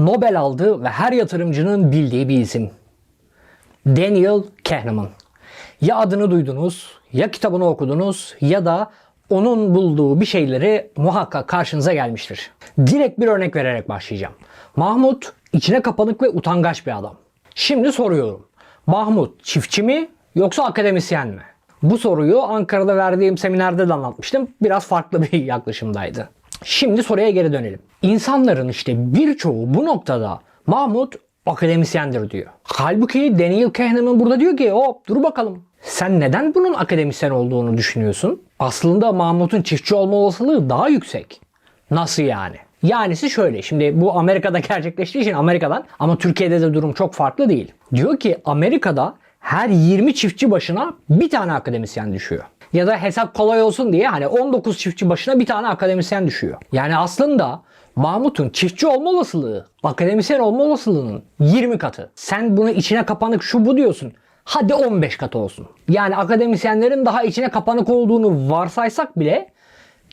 Nobel aldı ve her yatırımcının bildiği bir isim. Daniel Kahneman. Ya adını duydunuz, ya kitabını okudunuz ya da onun bulduğu bir şeyleri muhakkak karşınıza gelmiştir. Direkt bir örnek vererek başlayacağım. Mahmut içine kapanık ve utangaç bir adam. Şimdi soruyorum. Mahmut çiftçi mi yoksa akademisyen mi? Bu soruyu Ankara'da verdiğim seminerde de anlatmıştım. Biraz farklı bir yaklaşımdaydı. Şimdi soruya geri dönelim. İnsanların işte birçoğu bu noktada Mahmut akademisyendir diyor. Halbuki Daniel Kahneman burada diyor ki hop dur bakalım. Sen neden bunun akademisyen olduğunu düşünüyorsun? Aslında Mahmut'un çiftçi olma olasılığı daha yüksek. Nasıl yani? Yanisi şöyle. Şimdi bu Amerika'da gerçekleştiği için Amerika'dan ama Türkiye'de de durum çok farklı değil. Diyor ki Amerika'da her 20 çiftçi başına bir tane akademisyen düşüyor. Ya da hesap kolay olsun diye hani 19 çiftçi başına bir tane akademisyen düşüyor. Yani aslında Mahmut'un çiftçi olma olasılığı akademisyen olma olasılığının 20 katı. Sen bunu içine kapanık şu bu diyorsun. Hadi 15 katı olsun. Yani akademisyenlerin daha içine kapanık olduğunu varsaysak bile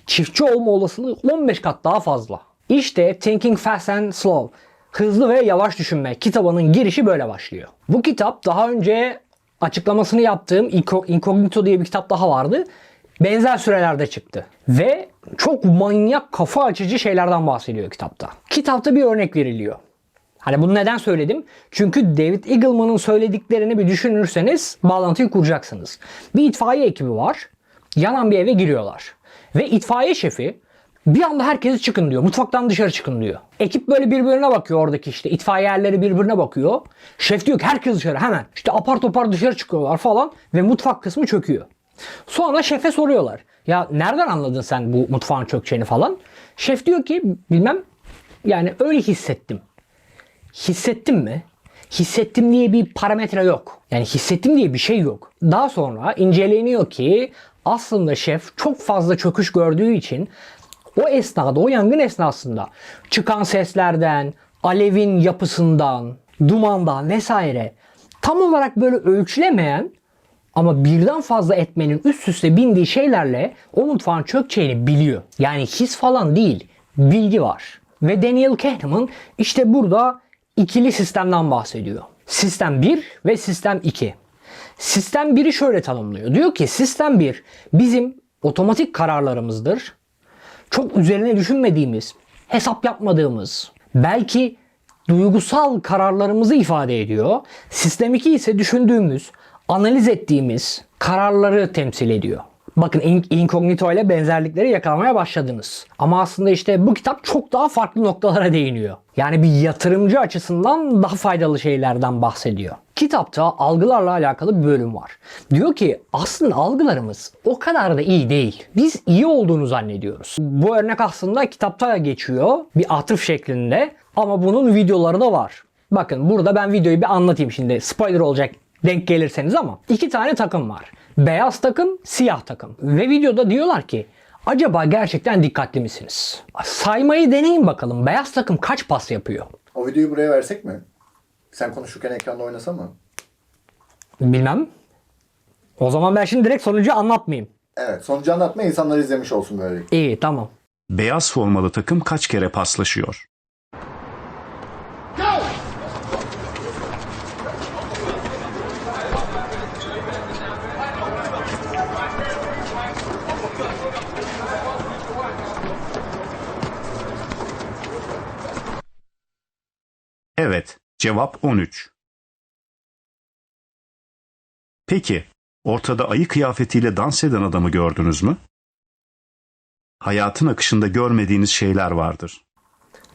çiftçi olma olasılığı 15 kat daha fazla. İşte Thinking Fast and Slow, Hızlı ve Yavaş Düşünme kitabının girişi böyle başlıyor. Bu kitap daha önce açıklamasını yaptığım Inco- Incognito diye bir kitap daha vardı. Benzer sürelerde çıktı. Ve çok manyak kafa açıcı şeylerden bahsediyor kitapta. Kitapta bir örnek veriliyor. Hani bunu neden söyledim? Çünkü David Eagleman'ın söylediklerini bir düşünürseniz bağlantıyı kuracaksınız. Bir itfaiye ekibi var. Yanan bir eve giriyorlar. Ve itfaiye şefi bir anda herkesi çıkın diyor. Mutfaktan dışarı çıkın diyor. Ekip böyle birbirine bakıyor oradaki işte. itfaiyerleri birbirine bakıyor. Şef diyor ki herkes dışarı hemen. İşte apar topar dışarı çıkıyorlar falan. Ve mutfak kısmı çöküyor. Sonra şefe soruyorlar. Ya nereden anladın sen bu mutfağın çökeceğini falan? Şef diyor ki bilmem yani öyle hissettim. Hissettim mi? Hissettim diye bir parametre yok. Yani hissettim diye bir şey yok. Daha sonra inceleniyor ki aslında şef çok fazla çöküş gördüğü için o esnada, o yangın esnasında çıkan seslerden, alevin yapısından, dumandan vesaire tam olarak böyle ölçülemeyen ama birden fazla etmenin üst üste bindiği şeylerle o mutfağın çökeceğini biliyor. Yani his falan değil, bilgi var. Ve Daniel Kahneman işte burada ikili sistemden bahsediyor. Sistem 1 ve sistem 2. Sistem 1'i şöyle tanımlıyor. Diyor ki sistem 1 bizim otomatik kararlarımızdır. Çok üzerine düşünmediğimiz, hesap yapmadığımız, belki duygusal kararlarımızı ifade ediyor. Sistem 2 ise düşündüğümüz, analiz ettiğimiz kararları temsil ediyor. Bakın in- incognito ile benzerlikleri yakalamaya başladınız. Ama aslında işte bu kitap çok daha farklı noktalara değiniyor. Yani bir yatırımcı açısından daha faydalı şeylerden bahsediyor. Kitapta algılarla alakalı bir bölüm var. Diyor ki aslında algılarımız o kadar da iyi değil. Biz iyi olduğunu zannediyoruz. Bu örnek aslında kitapta geçiyor bir atıf şeklinde ama bunun videoları da var. Bakın burada ben videoyu bir anlatayım şimdi. Spoiler olacak denk gelirseniz ama iki tane takım var. Beyaz takım, siyah takım. Ve videoda diyorlar ki acaba gerçekten dikkatli misiniz? Saymayı deneyin bakalım. Beyaz takım kaç pas yapıyor? O videoyu buraya versek mi? Sen konuşurken ekranda oynasa mı? Bilmem. O zaman ben şimdi direkt sonucu anlatmayayım. Evet. Sonucu anlatma insanlar izlemiş olsun böyle. İyi tamam. Beyaz formalı takım kaç kere paslaşıyor? Evet, cevap 13. Peki, ortada ayı kıyafetiyle dans eden adamı gördünüz mü? Hayatın akışında görmediğiniz şeyler vardır.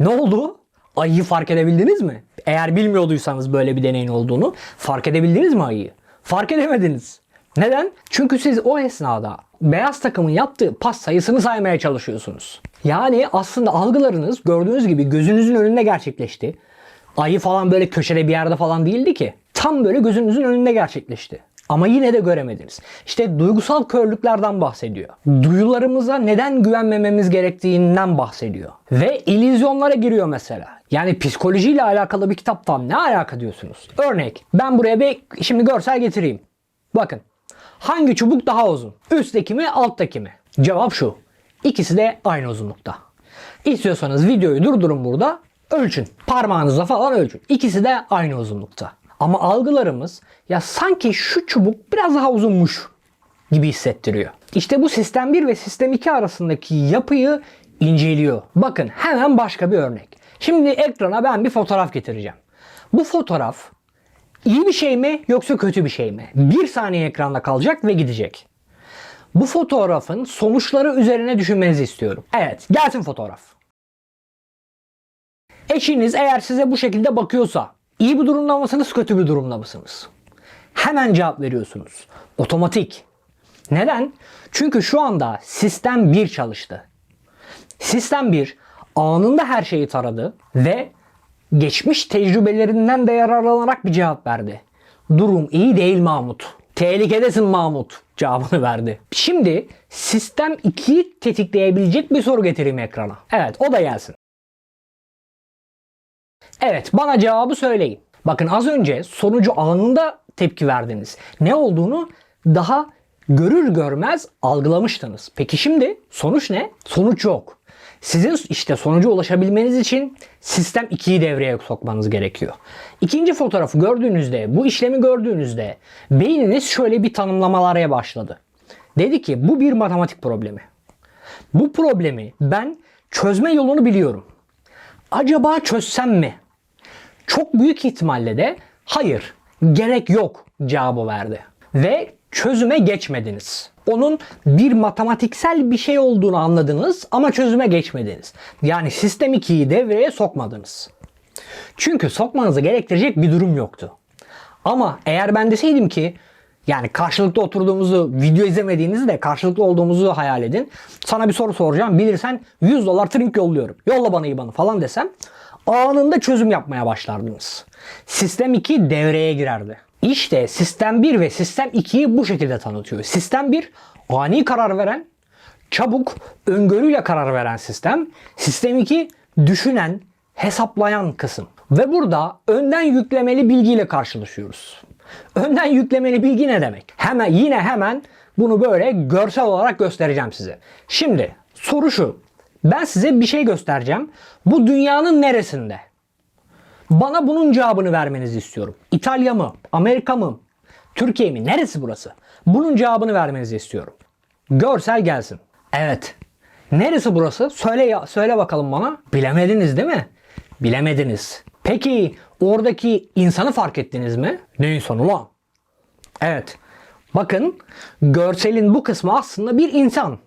Ne oldu? Ayıyı fark edebildiniz mi? Eğer bilmiyorduysanız böyle bir deneyin olduğunu fark edebildiniz mi ayıyı? Fark edemediniz. Neden? Çünkü siz o esnada beyaz takımın yaptığı pas sayısını saymaya çalışıyorsunuz. Yani aslında algılarınız gördüğünüz gibi gözünüzün önünde gerçekleşti. Ayı falan böyle köşede bir yerde falan değildi ki. Tam böyle gözünüzün önünde gerçekleşti. Ama yine de göremediniz. İşte duygusal körlüklerden bahsediyor. Duyularımıza neden güvenmememiz gerektiğinden bahsediyor. Ve illüzyonlara giriyor mesela. Yani psikolojiyle alakalı bir kitaptan ne alaka diyorsunuz? Örnek ben buraya bir şimdi görsel getireyim. Bakın hangi çubuk daha uzun? Üstteki mi alttaki mi? Cevap şu. İkisi de aynı uzunlukta. İstiyorsanız videoyu durdurun burada. Ölçün. Parmağınızla falan ölçün. İkisi de aynı uzunlukta. Ama algılarımız ya sanki şu çubuk biraz daha uzunmuş gibi hissettiriyor. İşte bu sistem 1 ve sistem 2 arasındaki yapıyı inceliyor. Bakın hemen başka bir örnek. Şimdi ekrana ben bir fotoğraf getireceğim. Bu fotoğraf iyi bir şey mi yoksa kötü bir şey mi? Bir saniye ekranda kalacak ve gidecek. Bu fotoğrafın sonuçları üzerine düşünmenizi istiyorum. Evet, gelsin fotoğraf. Eşiniz eğer size bu şekilde bakıyorsa iyi bir durumda mısınız, kötü bir durumda mısınız? Hemen cevap veriyorsunuz. Otomatik. Neden? Çünkü şu anda sistem 1 çalıştı. Sistem 1 anında her şeyi taradı ve geçmiş tecrübelerinden de yararlanarak bir cevap verdi. Durum iyi değil Mahmut. Tehlikedesin Mahmut cevabını verdi. Şimdi sistem 2'yi tetikleyebilecek bir soru getireyim ekrana. Evet o da gelsin. Evet bana cevabı söyleyin. Bakın az önce sonucu anında tepki verdiniz. Ne olduğunu daha görür görmez algılamıştınız. Peki şimdi sonuç ne? Sonuç yok. Sizin işte sonuca ulaşabilmeniz için sistem 2'yi devreye sokmanız gerekiyor. İkinci fotoğrafı gördüğünüzde, bu işlemi gördüğünüzde beyniniz şöyle bir tanımlamalara başladı. Dedi ki bu bir matematik problemi. Bu problemi ben çözme yolunu biliyorum. Acaba çözsem mi? Çok büyük ihtimalle de hayır, gerek yok cevabı verdi. Ve çözüme geçmediniz. Onun bir matematiksel bir şey olduğunu anladınız ama çözüme geçmediniz. Yani sistem 2'yi devreye sokmadınız. Çünkü sokmanızı gerektirecek bir durum yoktu. Ama eğer ben deseydim ki yani karşılıklı oturduğumuzu, video izlemediğinizde karşılıklı olduğumuzu hayal edin. Sana bir soru soracağım. Bilirsen 100 dolar trink yolluyorum. Yolla bana IBAN'ı falan desem anında çözüm yapmaya başlardınız. Sistem 2 devreye girerdi. İşte sistem 1 ve sistem 2'yi bu şekilde tanıtıyor. Sistem 1 ani karar veren, çabuk, öngörüyle karar veren sistem. Sistem 2 düşünen, hesaplayan kısım. Ve burada önden yüklemeli bilgiyle karşılaşıyoruz. Önden yüklemeli bilgi ne demek? Hemen yine hemen bunu böyle görsel olarak göstereceğim size. Şimdi soru şu. Ben size bir şey göstereceğim. Bu dünyanın neresinde? Bana bunun cevabını vermenizi istiyorum. İtalya mı? Amerika mı? Türkiye mi? Neresi burası? Bunun cevabını vermenizi istiyorum. Görsel gelsin. Evet. Neresi burası? Söyle ya, söyle bakalım bana. Bilemediniz değil mi? Bilemediniz. Peki oradaki insanı fark ettiniz mi? Ne insanı lan? Evet. Bakın görselin bu kısmı aslında bir insan.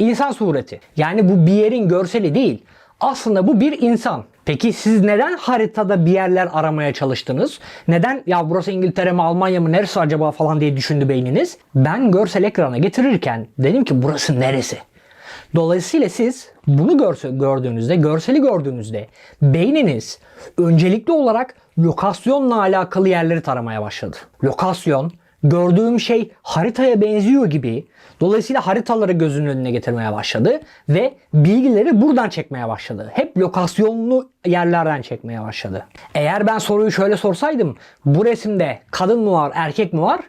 İnsan sureti. Yani bu bir yerin görseli değil. Aslında bu bir insan. Peki siz neden haritada bir yerler aramaya çalıştınız? Neden ya burası İngiltere mi Almanya mı neresi acaba falan diye düşündü beyniniz? Ben görsel ekrana getirirken dedim ki burası neresi? Dolayısıyla siz bunu görse, gördüğünüzde, görseli gördüğünüzde beyniniz öncelikli olarak lokasyonla alakalı yerleri taramaya başladı. Lokasyon, gördüğüm şey haritaya benziyor gibi dolayısıyla haritaları gözünün önüne getirmeye başladı ve bilgileri buradan çekmeye başladı. Hep lokasyonlu yerlerden çekmeye başladı. Eğer ben soruyu şöyle sorsaydım bu resimde kadın mı var erkek mi var?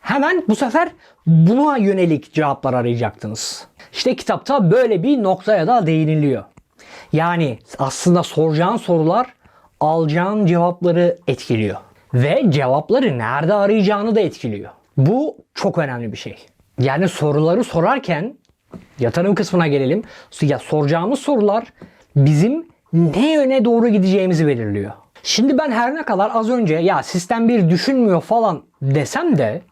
Hemen bu sefer buna yönelik cevaplar arayacaktınız. İşte kitapta böyle bir noktaya da değiniliyor. Yani aslında soracağın sorular alacağın cevapları etkiliyor. Ve cevapları nerede arayacağını da etkiliyor. Bu çok önemli bir şey. Yani soruları sorarken yatırım kısmına gelelim. Ya soracağımız sorular bizim ne yöne doğru gideceğimizi belirliyor. Şimdi ben her ne kadar az önce ya sistem 1 düşünmüyor falan desem de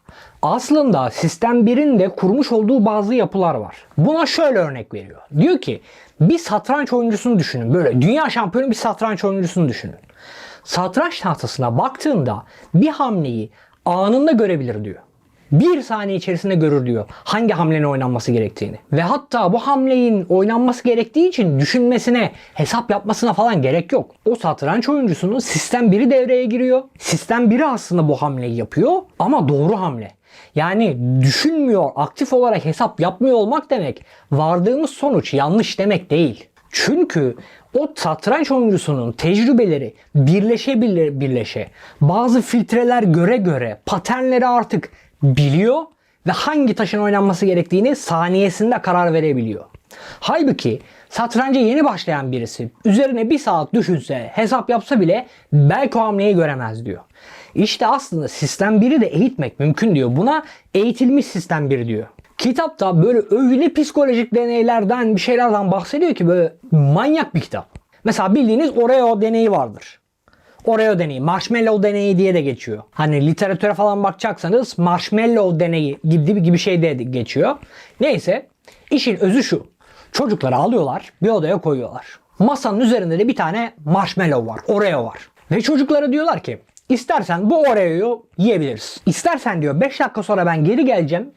aslında sistem 1'in de kurmuş olduğu bazı yapılar var. Buna şöyle örnek veriyor. Diyor ki bir satranç oyuncusunu düşünün. Böyle dünya şampiyonu bir satranç oyuncusunu düşünün. Satranç tahtasına baktığında bir hamleyi anında görebilir diyor. Bir saniye içerisinde görür diyor hangi hamlenin oynanması gerektiğini. Ve hatta bu hamlenin oynanması gerektiği için düşünmesine, hesap yapmasına falan gerek yok. O satranç oyuncusunun sistem 1'i devreye giriyor. Sistem 1'i aslında bu hamleyi yapıyor ama doğru hamle. Yani düşünmüyor, aktif olarak hesap yapmıyor olmak demek vardığımız sonuç yanlış demek değil. Çünkü o satranç oyuncusunun tecrübeleri birleşe birleşe bazı filtreler göre göre paternleri artık biliyor ve hangi taşın oynanması gerektiğini saniyesinde karar verebiliyor. Halbuki satranca yeni başlayan birisi üzerine bir saat düşünse, hesap yapsa bile belki o hamleyi göremez diyor. İşte aslında sistem 1'i de eğitmek mümkün diyor. Buna eğitilmiş sistem 1 diyor. Kitapta böyle öyle psikolojik deneylerden bir şeylerden bahsediyor ki böyle manyak bir kitap. Mesela bildiğiniz Oreo deneyi vardır. Oreo deneyi, marshmallow deneyi diye de geçiyor. Hani literatüre falan bakacaksanız marshmallow deneyi gibi gibi şey de geçiyor. Neyse işin özü şu. Çocukları alıyorlar bir odaya koyuyorlar. Masanın üzerinde de bir tane marshmallow var, Oreo var. Ve çocuklara diyorlar ki istersen bu Oreo'yu yiyebiliriz. İstersen diyor 5 dakika sonra ben geri geleceğim.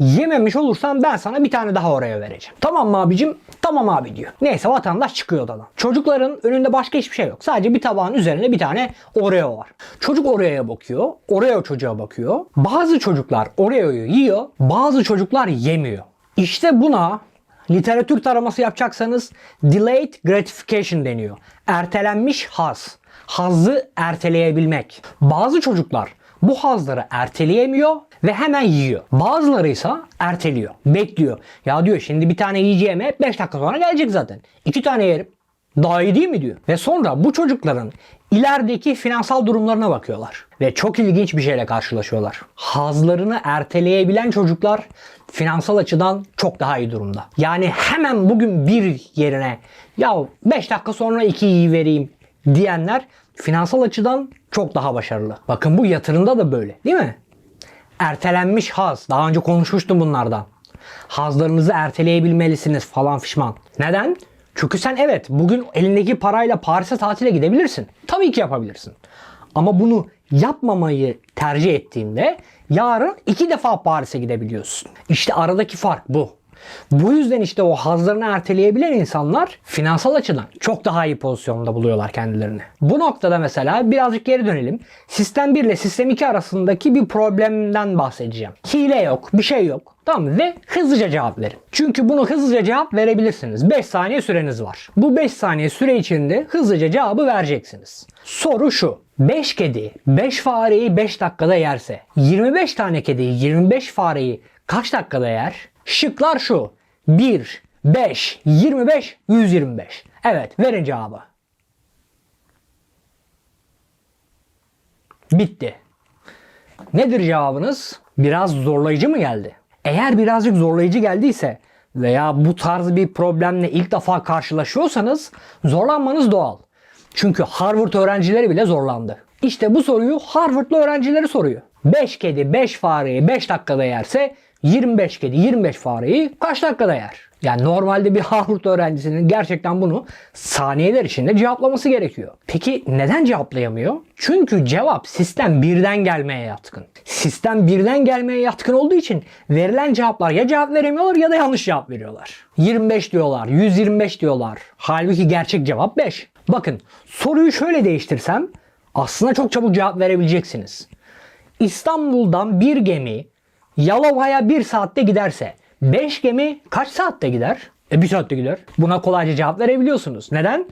Yememiş olursan ben sana bir tane daha Oreo vereceğim. Tamam mı abicim? Tamam abi diyor. Neyse vatandaş çıkıyor odadan. Çocukların önünde başka hiçbir şey yok. Sadece bir tabağın üzerinde bir tane Oreo var. Çocuk Oreo'ya bakıyor. Oreo çocuğa bakıyor. Bazı çocuklar Oreo'yu yiyor. Bazı çocuklar yemiyor. İşte buna literatür taraması yapacaksanız delayed gratification deniyor. Ertelenmiş haz. Hazzı erteleyebilmek. Bazı çocuklar bu hazları erteleyemiyor ve hemen yiyor. Bazıları ise erteliyor, bekliyor. Ya diyor şimdi bir tane yiyeceğime 5 dakika sonra gelecek zaten. 2 tane yerim. Daha iyi değil mi diyor. Ve sonra bu çocukların ilerideki finansal durumlarına bakıyorlar. Ve çok ilginç bir şeyle karşılaşıyorlar. Hazlarını erteleyebilen çocuklar finansal açıdan çok daha iyi durumda. Yani hemen bugün bir yerine ya 5 dakika sonra 2'yi vereyim diyenler finansal açıdan çok daha başarılı. Bakın bu yatırımda da böyle değil mi? Ertelenmiş haz. Daha önce konuşmuştum bunlardan. Hazlarınızı erteleyebilmelisiniz falan fişman. Neden? Çünkü sen evet bugün elindeki parayla Paris'e tatile gidebilirsin. Tabii ki yapabilirsin. Ama bunu yapmamayı tercih ettiğinde yarın iki defa Paris'e gidebiliyorsun. İşte aradaki fark bu. Bu yüzden işte o hazlarını erteleyebilen insanlar finansal açıdan çok daha iyi pozisyonda buluyorlar kendilerini. Bu noktada mesela birazcık geri dönelim. Sistem 1 ile sistem 2 arasındaki bir problemden bahsedeceğim. Hile yok, bir şey yok. Tamam? Ve hızlıca cevap verin. Çünkü bunu hızlıca cevap verebilirsiniz. 5 saniye süreniz var. Bu 5 saniye süre içinde hızlıca cevabı vereceksiniz. Soru şu. 5 kedi 5 fareyi 5 dakikada yerse 25 tane kedi 25 fareyi kaç dakikada yer? Şıklar şu. 1, 5, 25, 125. Evet verin cevabı. Bitti. Nedir cevabınız? Biraz zorlayıcı mı geldi? Eğer birazcık zorlayıcı geldiyse veya bu tarz bir problemle ilk defa karşılaşıyorsanız zorlanmanız doğal. Çünkü Harvard öğrencileri bile zorlandı. İşte bu soruyu Harvard'lı öğrencileri soruyor. 5 kedi 5 fareyi 5 dakikada yerse 25 kedi 25 fareyi kaç dakikada yer? Yani normalde bir Harvard öğrencisinin gerçekten bunu saniyeler içinde cevaplaması gerekiyor. Peki neden cevaplayamıyor? Çünkü cevap sistem birden gelmeye yatkın. Sistem birden gelmeye yatkın olduğu için verilen cevaplar ya cevap veremiyorlar ya da yanlış cevap veriyorlar. 25 diyorlar, 125 diyorlar. Halbuki gerçek cevap 5. Bakın soruyu şöyle değiştirsem aslında çok çabuk cevap verebileceksiniz. İstanbul'dan bir gemi Yalova'ya bir saatte giderse 5 gemi kaç saatte gider? E bir saatte gider. Buna kolayca cevap verebiliyorsunuz. Neden?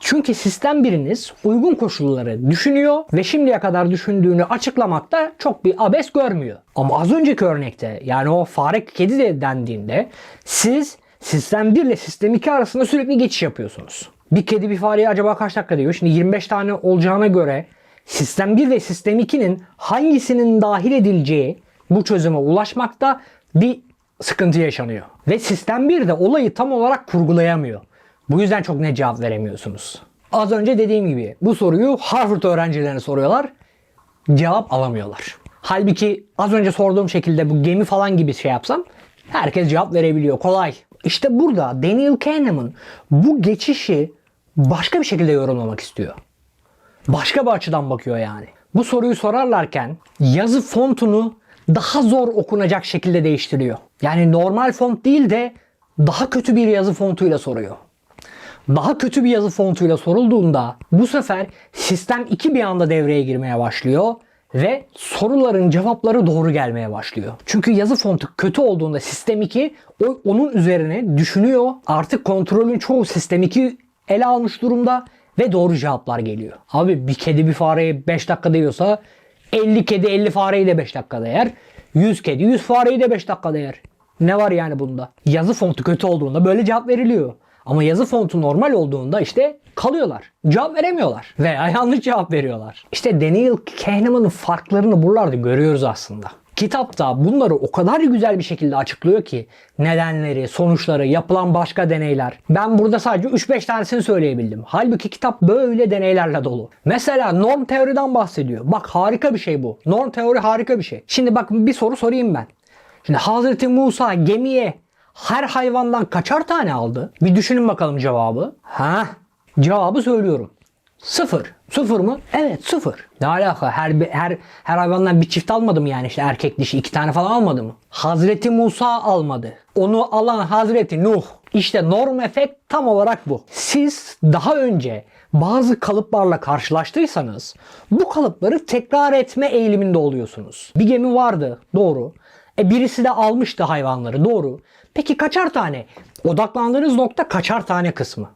Çünkü sistem biriniz uygun koşulları düşünüyor ve şimdiye kadar düşündüğünü açıklamakta çok bir abes görmüyor. Ama az önceki örnekte yani o fare kedi de dendiğinde siz sistem 1 ile sistem 2 arasında sürekli geçiş yapıyorsunuz. Bir kedi bir fareye acaba kaç dakika diyor? Şimdi 25 tane olacağına göre sistem 1 ve sistem 2'nin hangisinin dahil edileceği bu çözüme ulaşmakta bir sıkıntı yaşanıyor. Ve sistem 1 de olayı tam olarak kurgulayamıyor. Bu yüzden çok net cevap veremiyorsunuz. Az önce dediğim gibi bu soruyu Harvard öğrencilerine soruyorlar. Cevap alamıyorlar. Halbuki az önce sorduğum şekilde bu gemi falan gibi şey yapsam herkes cevap verebiliyor. Kolay. İşte burada Daniel Kahneman bu geçişi başka bir şekilde yorumlamak istiyor. Başka bir açıdan bakıyor yani. Bu soruyu sorarlarken yazı fontunu daha zor okunacak şekilde değiştiriyor. Yani normal font değil de daha kötü bir yazı fontuyla soruyor. Daha kötü bir yazı fontuyla sorulduğunda bu sefer sistem 2 bir anda devreye girmeye başlıyor ve soruların cevapları doğru gelmeye başlıyor. Çünkü yazı fontu kötü olduğunda sistem 2 o- onun üzerine düşünüyor. Artık kontrolün çoğu sistem 2 ele almış durumda ve doğru cevaplar geliyor. Abi bir kedi bir fareyi 5 dakikada yiyorsa 50 kedi 50 fareyi de 5 dakikada yer. 100 kedi 100 fareyi de 5 dakikada yer. Ne var yani bunda? Yazı fontu kötü olduğunda böyle cevap veriliyor. Ama yazı fontu normal olduğunda işte kalıyorlar. Cevap veremiyorlar. Veya yanlış cevap veriyorlar. İşte Daniel Kahneman'ın farklarını buralarda görüyoruz aslında. Kitapta bunları o kadar güzel bir şekilde açıklıyor ki nedenleri, sonuçları, yapılan başka deneyler. Ben burada sadece 3-5 tanesini söyleyebildim. Halbuki kitap böyle deneylerle dolu. Mesela norm teoriden bahsediyor. Bak harika bir şey bu. Norm teori harika bir şey. Şimdi bak bir soru sorayım ben. Şimdi Hazreti Musa gemiye her hayvandan kaçar tane aldı? Bir düşünün bakalım cevabı. Ha? Cevabı söylüyorum. Sıfır. Sıfır mı? Evet sıfır. Ne alaka? Her, her, her hayvandan bir çift almadı mı yani işte erkek dişi iki tane falan almadı mı? Hazreti Musa almadı. Onu alan Hazreti Nuh. İşte norm efekt tam olarak bu. Siz daha önce bazı kalıplarla karşılaştıysanız bu kalıpları tekrar etme eğiliminde oluyorsunuz. Bir gemi vardı doğru. E birisi de almıştı hayvanları doğru. Peki kaçar tane? Odaklandığınız nokta kaçar tane kısmı.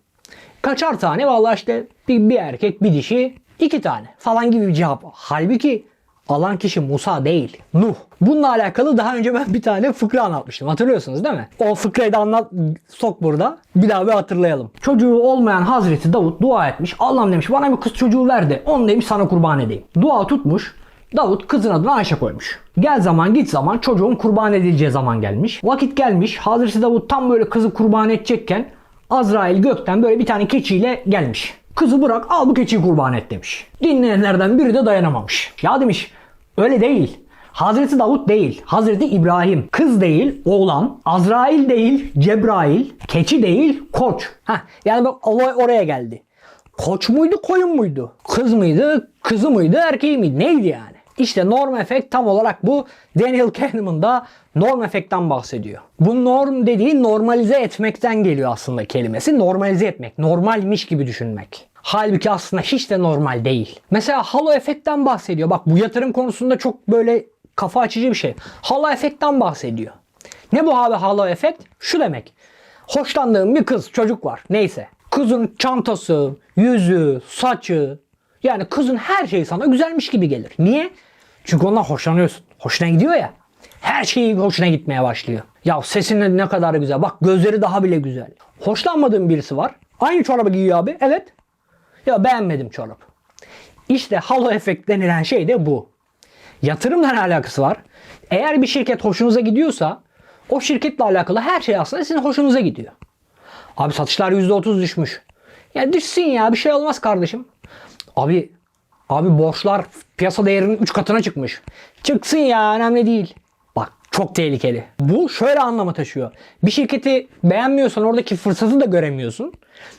Kaçar tane? Vallahi işte bir, bir erkek bir dişi iki tane falan gibi bir cevap. Halbuki alan kişi Musa değil. Nuh. Bununla alakalı daha önce ben bir tane fıkra anlatmıştım. Hatırlıyorsunuz değil mi? O fıkrayı da anlat sok burada. Bir daha bir hatırlayalım. Çocuğu olmayan Hazreti Davut dua etmiş. Allah'ım demiş bana bir kız çocuğu ver de onu demiş sana kurban edeyim. Dua tutmuş. Davut kızın adını Ayşe koymuş. Gel zaman git zaman çocuğun kurban edileceği zaman gelmiş. Vakit gelmiş. Hazreti Davut tam böyle kızı kurban edecekken Azrail gökten böyle bir tane keçiyle gelmiş. Kızı bırak al bu keçiyi kurban et demiş. Dinleyenlerden biri de dayanamamış. Ya demiş öyle değil. Hazreti Davut değil, Hazreti İbrahim. Kız değil, oğlan. Azrail değil, Cebrail. Keçi değil, koç. Heh, yani bak olay oraya geldi. Koç muydu, koyun muydu? Kız mıydı, kızı mıydı, erkeği miydi? Neydi yani? İşte norm efekt tam olarak bu. Daniel Kahneman da norm efektten bahsediyor. Bu norm dediği normalize etmekten geliyor aslında kelimesi. Normalize etmek, normalmiş gibi düşünmek. Halbuki aslında hiç de normal değil. Mesela halo efektten bahsediyor. Bak bu yatırım konusunda çok böyle kafa açıcı bir şey. Halo efektten bahsediyor. Ne bu abi halo efekt? Şu demek. Hoşlandığım bir kız, çocuk var. Neyse. Kızın çantası, yüzü, saçı, yani kızın her şeyi sana güzelmiş gibi gelir. Niye? Çünkü ondan hoşlanıyorsun. Hoşuna gidiyor ya. Her şeyi hoşuna gitmeye başlıyor. Ya sesin ne kadar güzel. Bak gözleri daha bile güzel. Hoşlanmadığın birisi var. Aynı çorabı giyiyor abi. Evet. Ya beğenmedim çorap. İşte halo efekt denilen şey de bu. Yatırımla alakası var? Eğer bir şirket hoşunuza gidiyorsa o şirketle alakalı her şey aslında sizin hoşunuza gidiyor. Abi satışlar %30 düşmüş. Ya düşsün ya bir şey olmaz kardeşim. Abi abi borçlar piyasa değerinin 3 katına çıkmış. Çıksın ya önemli değil. Bak çok tehlikeli. Bu şöyle anlama taşıyor. Bir şirketi beğenmiyorsan oradaki fırsatı da göremiyorsun.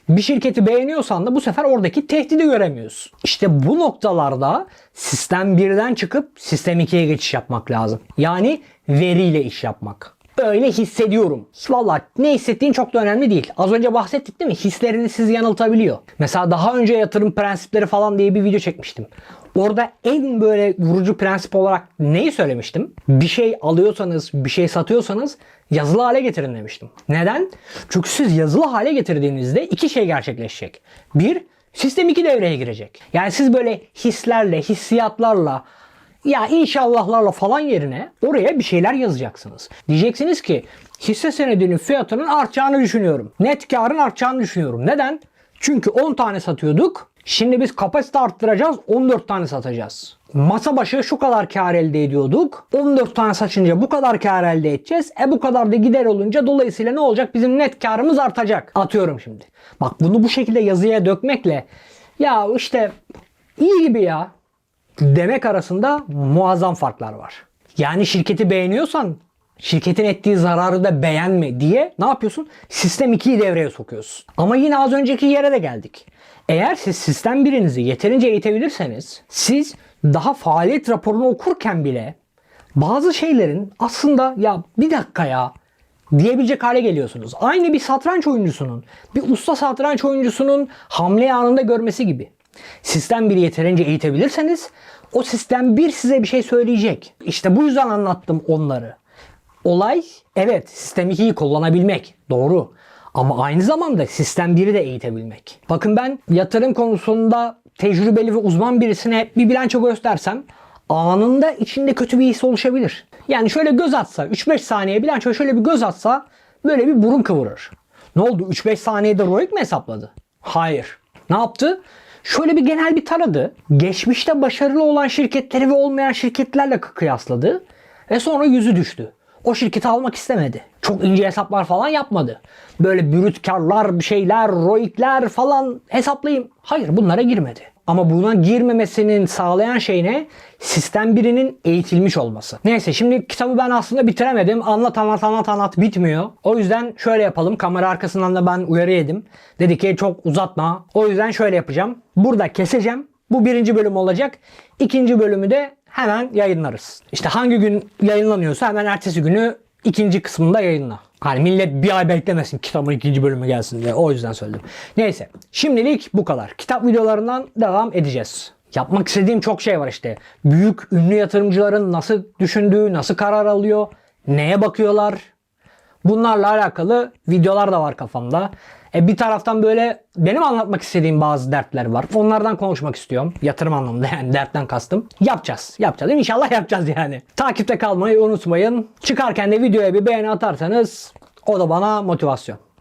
Bir şirketi beğeniyorsan da bu sefer oradaki tehdidi göremiyorsun. İşte bu noktalarda sistem 1'den çıkıp sistem 2'ye geçiş yapmak lazım. Yani veriyle iş yapmak. Öyle hissediyorum. Valla ne hissettiğin çok da önemli değil. Az önce bahsettik değil mi? Hisleriniz sizi yanıltabiliyor. Mesela daha önce yatırım prensipleri falan diye bir video çekmiştim. Orada en böyle vurucu prensip olarak neyi söylemiştim? Bir şey alıyorsanız, bir şey satıyorsanız yazılı hale getirin demiştim. Neden? Çünkü siz yazılı hale getirdiğinizde iki şey gerçekleşecek. Bir, sistem iki devreye girecek. Yani siz böyle hislerle, hissiyatlarla, ya inşallahlarla falan yerine oraya bir şeyler yazacaksınız. Diyeceksiniz ki hisse senedinin fiyatının artacağını düşünüyorum. Net karın artacağını düşünüyorum. Neden? Çünkü 10 tane satıyorduk. Şimdi biz kapasite arttıracağız 14 tane satacağız. Masa başı şu kadar kar elde ediyorduk. 14 tane saçınca bu kadar kar elde edeceğiz. E bu kadar da gider olunca dolayısıyla ne olacak? Bizim net karımız artacak. Atıyorum şimdi. Bak bunu bu şekilde yazıya dökmekle ya işte iyi gibi ya demek arasında muazzam farklar var. Yani şirketi beğeniyorsan şirketin ettiği zararı da beğenme diye ne yapıyorsun? Sistem 2'yi devreye sokuyorsun. Ama yine az önceki yere de geldik. Eğer siz sistem birinizi yeterince eğitebilirseniz siz daha faaliyet raporunu okurken bile bazı şeylerin aslında ya bir dakika ya diyebilecek hale geliyorsunuz. Aynı bir satranç oyuncusunun, bir usta satranç oyuncusunun hamle anında görmesi gibi. Sistem 1'i yeterince eğitebilirseniz o sistem 1 size bir şey söyleyecek. İşte bu yüzden anlattım onları. Olay evet sistem 2'yi kullanabilmek. Doğru. Ama aynı zamanda sistem 1'i de eğitebilmek. Bakın ben yatırım konusunda tecrübeli ve uzman birisine bir bilanço göstersem anında içinde kötü bir his oluşabilir. Yani şöyle göz atsa 3-5 saniye bilanço şöyle bir göz atsa böyle bir burun kıvırır. Ne oldu 3-5 saniyede ROIC mi hesapladı? Hayır. Ne yaptı? Şöyle bir genel bir taradı. Geçmişte başarılı olan şirketleri ve olmayan şirketlerle kıyasladı. Ve sonra yüzü düştü. O şirketi almak istemedi. Çok ince hesaplar falan yapmadı. Böyle brüt karlar, bir şeyler, roikler falan hesaplayayım. Hayır bunlara girmedi. Ama buna girmemesinin sağlayan şey ne? Sistem birinin eğitilmiş olması. Neyse şimdi kitabı ben aslında bitiremedim. Anlat anlat anlat anlat bitmiyor. O yüzden şöyle yapalım. Kamera arkasından da ben uyarı yedim. Dedi ki çok uzatma. O yüzden şöyle yapacağım. Burada keseceğim. Bu birinci bölüm olacak. İkinci bölümü de hemen yayınlarız. İşte hangi gün yayınlanıyorsa hemen ertesi günü ikinci kısmında yayınla. Hani millet bir ay beklemesin kitabın ikinci bölümü gelsin diye. O yüzden söyledim. Neyse. Şimdilik bu kadar. Kitap videolarından devam edeceğiz. Yapmak istediğim çok şey var işte. Büyük ünlü yatırımcıların nasıl düşündüğü, nasıl karar alıyor, neye bakıyorlar, Bunlarla alakalı videolar da var kafamda. E bir taraftan böyle benim anlatmak istediğim bazı dertler var. Onlardan konuşmak istiyorum. Yatırım anlamında yani dertten kastım. Yapacağız. Yapacağız. İnşallah yapacağız yani. Takipte kalmayı unutmayın. Çıkarken de videoya bir beğeni atarsanız o da bana motivasyon.